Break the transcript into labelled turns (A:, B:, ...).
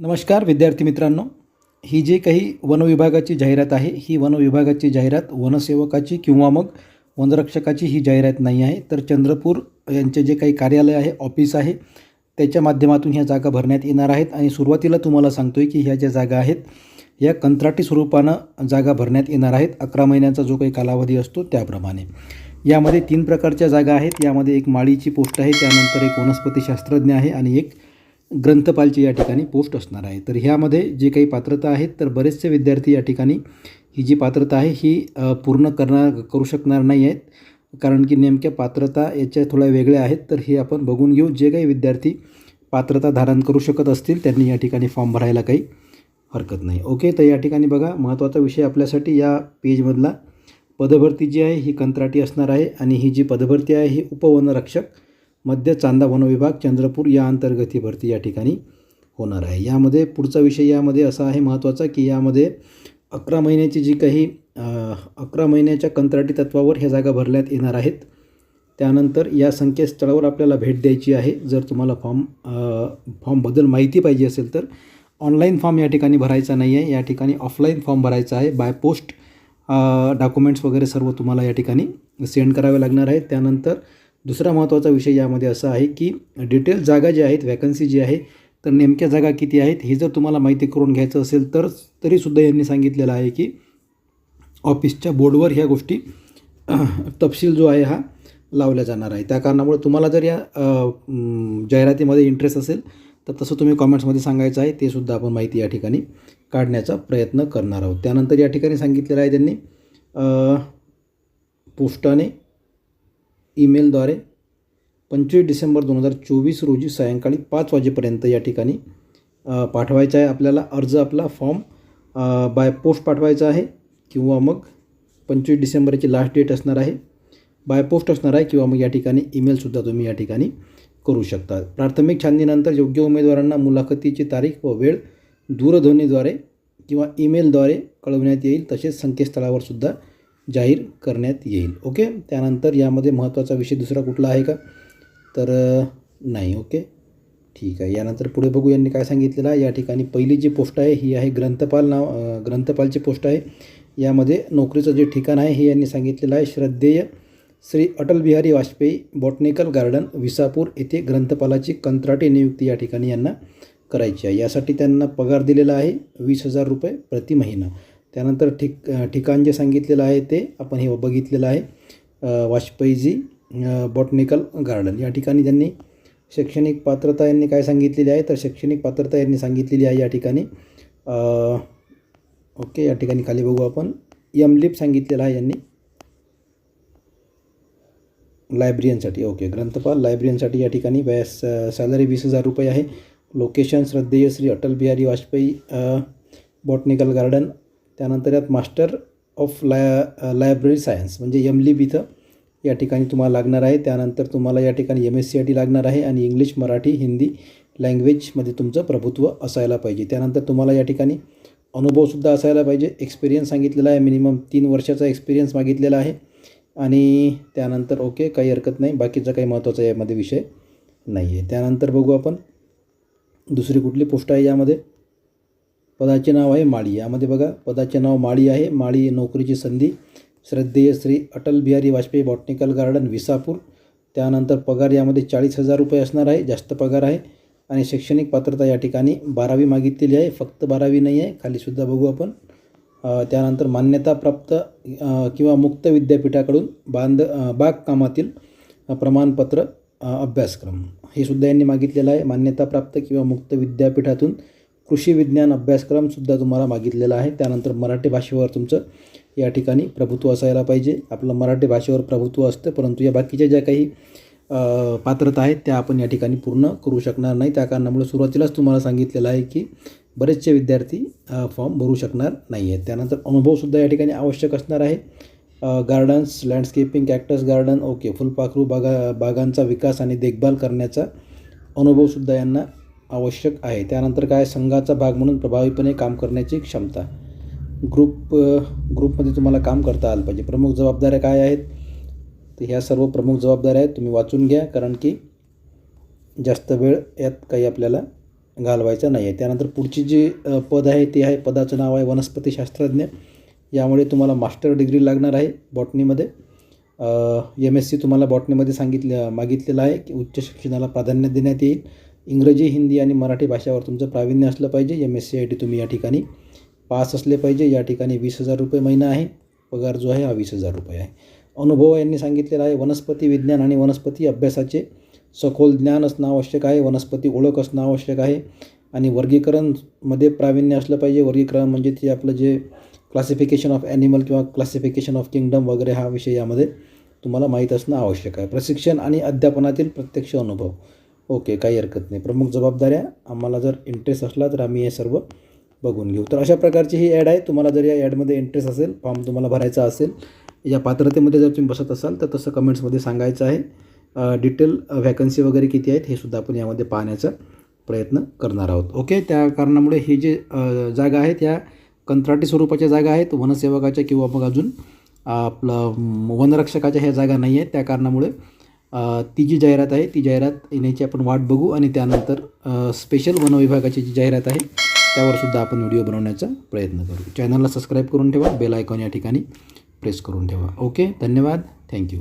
A: नमस्कार विद्यार्थी मित्रांनो. ही जी काही वनविभागाची जाहिरात आहे ही वनविभागाची जाहिरात वनसेवकाची किंवा मग वनरक्षकाची ही जाहिरात नाही आहे. तर चंद्रपूर यांचे जे काही कार्यालय आहे ऑफिस आहे त्याच्या माध्यमातून ह्या जागा भरण्यात येणार आहेत. आणि सुरुवातीला तुम्हाला सांगतो आहे की ह्या ज्या जागा आहेत या कंत्राटी स्वरूपानं जागा भरण्यात येणार आहेत. अकरा महिन्यांचा जो काही कालावधी असतो त्याप्रमाणे. यामध्ये तीन प्रकारच्या जागा आहेत. यामध्ये एक माळीची पोस्ट आहे त्यानंतर एक वनस्पतीशास्त्रज्ञ आहे आणि एक ग्रंथपालची या ठिकाणी पोस्ट असणार आहे. तर ह्यामध्ये जे काही पात्रता आहेत तर बरेचसे विद्यार्थी या ठिकाणी ही जी पात्रता आहे ही पूर्ण करणार करू शकणार नाही आहेत. कारण की नेमक्या पात्रता याच्या थोड्या वेगळ्या आहेत. तर हे आपण बघून घेऊ. जे काही विद्यार्थी पात्रता धारण करू शकत असतील त्यांनी या ठिकाणी फॉर्म भरायला काही हरकत नाही. ओके तर या ठिकाणी बघा महत्त्वाचा विषय आपल्यासाठी या पेजमधला. पदभरती जी आहे ही कंत्राटी असणार आहे. आणि ही जी पदभरती आहे ही उपवनरक्षक मध्य चांदा वनविभाग चंद्रपूर या अंतर्गत ही भरती या ठिकाणी होणार आहे. यामध्ये पुढचा विषय यामध्ये असा आहे महत्त्वाचा की यामध्ये अकरा महिन्याची जी काही अकरा महिन्याच्या कंत्राटी तत्वावर ह्या जागा भरण्यात येणार आहेत. त्यानंतर या संकेतस्थळावर आपल्याला भेट द्यायची आहे. जर तुम्हाला फॉर्म फॉर्मबद्दल माहिती पाहिजे असेल तर ऑनलाईन फॉर्म या ठिकाणी भरायचा नाही आहे. या ठिकाणी ऑफलाईन फॉर्म भरायचा आहे. बाय पोस्ट डॉक्युमेंट्स वगैरे सर्व तुम्हाला या ठिकाणी सेंड करावे लागणार आहेत. त्यानंतर दुसरा महत्त्वाचा विषय यामध्ये असा आहे की डिटेल जागा ज्या आहेत वॅकन्सी जी आहे तर नेमक्या जागा किती आहेत हे जर तुम्हाला माहिती करून घ्यायचं असेल तर तरीसुद्धा यांनी सांगितलेलं आहे की ऑफिसच्या बोर्डवर ह्या गोष्टी तपशील जो आहे हा लावला जाणार आहे. त्या कारणामुळे तुम्हाला जर या जाहिरातीमध्ये इंटरेस्ट असेल तर तसं तुम्ही कॉमेंट्समध्ये सांगायचं आहे ते सुद्धा आपण माहिती या ठिकाणी काढण्याचा प्रयत्न करणार आहोत. त्यानंतर या ठिकाणी सांगितलेलं आहे त्यांनी पोस्टाने ईमेलद्वारे पंचवीस डिसेंबर दोन हजार चोवीस रोजी सायंकाळी पाच वाजेपर्यंत या ठिकाणी पाठवायचा आहे. आपल्याला अर्ज आपला फॉर्म बाय पोस्ट पाठवायचा आहे किंवा मग पंचवीस डिसेंबरची लास्ट डेट असणार आहे. बाय पोस्ट असणार आहे किंवा मग या ठिकाणी ईमेलसुद्धा तुम्ही या ठिकाणी करू शकता. प्राथमिक छाननीनंतर योग्य उमेदवारांना मुलाखतीची तारीख व वेळ दूरध्वनीद्वारे किंवा ईमेलद्वारे कळवण्यात येईल. तसेच संकेतस्थळावर सुद्धा जाहीर करण्यात येईल. ओके? त्यानंतर यामध्ये महत्त्वाचा विषय दुसरा कुठला आहे का? तर नाही. ओके? ठीक आहे. यानंतर पुढे बघू यांनी काय सांगितलेलं आहे. या ठिकाणी पहिली जी पोस्ट आहे ही आहे ग्रंथपाल नाव ग्रंथपालची पोस्ट आहे. यामध्ये नोकरीचं जे ठिकाण आहे हे यांनी सांगितलेलं आहे. श्रद्धेय श्री अटल बिहारी वाजपेयी बॉटनिकल गार्डन विसापूर येथे ग्रंथपालाची कंत्राटी नियुक्ती या ठिकाणी यांना करायची आहे. यासाठी त्यांना पगार दिलेला आहे वीस हजार रुपये प्रति महिना. त्यानंतर ठिक ठिकाण जे सांगितलेलं आहे ते आपण हे बघितलेलं आहे. Vajpayeeji botanical garden. या ठिकाणी त्यांनी शैक्षणिक पात्रता यांनी काय सांगितलेली आहे तर शैक्षणिक पात्रता यांनी सांगितलेली आहे या ठिकाणी. ओके या ठिकाणी खाली बघू आपण. यमलिप सांगितलेलं आहे यांनी. लायब्रियनसाठी. ओके ग्रंथपाल लायब्रियनसाठी या ठिकाणी व्यास सॅलरी वीस हजार रुपये आहे. लोकेशन श्रद्धेय श्री अटल बिहारी वाजपेयी बॉटनिकल गार्डन. त्यानंतर यात मास्टर ऑफ लाय लायब्ररी सायन्स म्हणजे यमलिप इथं या ठिकाणी तुम्हाला लागणार आहे. त्यानंतर तुम्हाला या ठिकाणी M S C I T लागणार आहे आणि इंग्लिश मराठी हिंदी लँग्वेजमध्ये तुमचं प्रभुत्व असायला पाहिजे. त्यानंतर तुम्हाला या ठिकाणी अनुभवसुद्धा असायला पाहिजे. एक्सपिरियन्स सांगितलेला आहे. मिनिमम तीन वर्षाचा एक्सपिरियन्स मागितलेला आहे. आणि त्यानंतर ओके काही हरकत नाही. बाकीचा काही महत्त्वाचा यामध्ये विषय नाही आहे त्यानंतर बघू आपण दुसरी कुठली पोस्ट आहे यामध्ये. पदाचे नाव आहे माळी. यामध्ये बघा पदाचे नाव माळी आहे. माळी नोकरीची संधी. श्रद्धेय श्री अटल बिहारी वाजपेयी बॉटनिकल गार्डन विसापूर. त्यानंतर पगार यामध्ये चाळीस हजार रुपये असणार आहे. जास्त पगार आहे. आणि शैक्षणिक पात्रता या ठिकाणी बारावी मागितलेली आहे. फक्त बारावी नाही आहे. खालीसुद्धा बघू आपण. त्यानंतर मान्यताप्राप्त किंवा मुक्त विद्यापीठाकडून बांध बागकामातील प्रमाणपत्र अभ्यासक्रम. हे सुद्धा यांनी मागितलेलं आहे. मान्यताप्राप्त किंवा मुक्त विद्यापीठातून कृषी विज्ञान अभ्यासक्रमसुद्धा तुम्हाला मागितलेला आहे. त्यानंतर मराठी भाषेवर तुमचं या ठिकाणी प्रभुत्व असायला पाहिजे. आपलं मराठी भाषेवर प्रभुत्व असतं परंतु या बाकीच्या ज्या काही पात्रता आहेत त्या आपण या ठिकाणी पूर्ण करू शकणार नाही. त्या कारणामुळे सुरुवातीलाच तुम्हाला सांगितलेलं आहे की बरेचसे विद्यार्थी फॉर्म भरू शकणार नाही आहेत त्यानंतर अनुभवसुद्धा या ठिकाणी आवश्यक असणार आहे. Gardens landscaping cactus garden okay फुलपाखरू बागा बागांचा विकास आणि देखभाल करण्याचा अनुभवसुद्धा यांना आवश्यक आहे. त्यानंतर काय? संघाचा भाग म्हणून प्रभावीपणे काम करण्याची क्षमता. ग्रुप ग्रुपमध्ये तुम्हाला काम करता आलं पाहिजे. प्रमुख जबाबदाऱ्या काय आहेत? तर ह्या सर्व प्रमुख जबाबदाऱ्या आहेत तुम्ही वाचून घ्या. कारण की जास्त वेळ यात काही आपल्याला घालवायचा नाही आहे त्यानंतर पुढची जी पद आहे ते आहे पदाचं नाव आहे वनस्पतीशास्त्रज्ञ यामुळे तुम्हाला मास्टर डिग्री लागणार आहे बॉटनीमध्ये. एम एस सी तुम्हाला बॉटनीमध्ये सांगितलं मागितलेलं आहे की उच्च शिक्षणाला प्राधान्य देण्यात येईल. इंग्रजी हिंदी आणि मराठी भाषावर तुमचं प्रावीण्य असलं पाहिजे. M S C I T तुम्ही या ठिकाणी पास असले पाहिजे. या ठिकाणी वीस हजार रुपये महिना आहे. पगार जो आहे हा वीस हजार रुपये आहे. अनुभव यांनी सांगितलेला आहे वनस्पती विज्ञान आणि वनस्पती अभ्यासाचे सखोल ज्ञान असणं आवश्यक आहे. वनस्पती ओळख असणं आवश्यक आहे. आणि वर्गीकरणमध्ये प्रावीण्य असलं पाहिजे. वर्गीकरण म्हणजे ते आपलं जे क्लासिफिकेशन ऑफ ॲनिमल किंवा क्लासिफिकेशन ऑफ किंगडम वगैरे हा विषय यामध्ये तुम्हाला माहीत असणं आवश्यक आहे. प्रशिक्षण आणि अध्यापनातील प्रत्यक्ष अनुभव. ओके काही हरकत नाही. प्रमुख जबाबदाऱ्या आम्हाला जर इंटरेस्ट असला तर आम्ही हे सर्व बघून घेऊ. तर अशा प्रकारची ही ॲड आहे. तुम्हाला जर या ॲडमध्ये इंटरेस्ट असेल फॉर्म तुम्हाला भरायचा असेल या पात्रतेमध्ये जर तुम्ही बसत असाल तर तसं कमेंट्समध्ये सांगायचं आहे. डिटेल व्हॅकन्सी वगैरे किती आहेत हे सुद्धा आपण यामध्ये पाहण्याचा प्रयत्न करणार आहोत. ओके त्या कारणामुळे ही जे जागा आहेत या कंत्राटी स्वरूपाच्या जागा आहेत वनसेवकाच्या किंवा मग अजून आपलं वनरक्षकाच्या ह्या जागा नाही आहेत. त्या कारणामुळे ती जी जाहिरात आहे ती जाहिरात येण्याची आपण वाट बघू आणि त्यानंतर स्पेशल वनविभागाची जी जाहिरात आहे त्यावर सुद्धा आपण व्हिडिओ बनवण्याचा प्रयत्न करू. चॅनलला सबस्क्राईब करून ठेवा बेल आयकॉन या ठिकाणी प्रेस करून ठेवा. ओके धन्यवाद. थँक्यू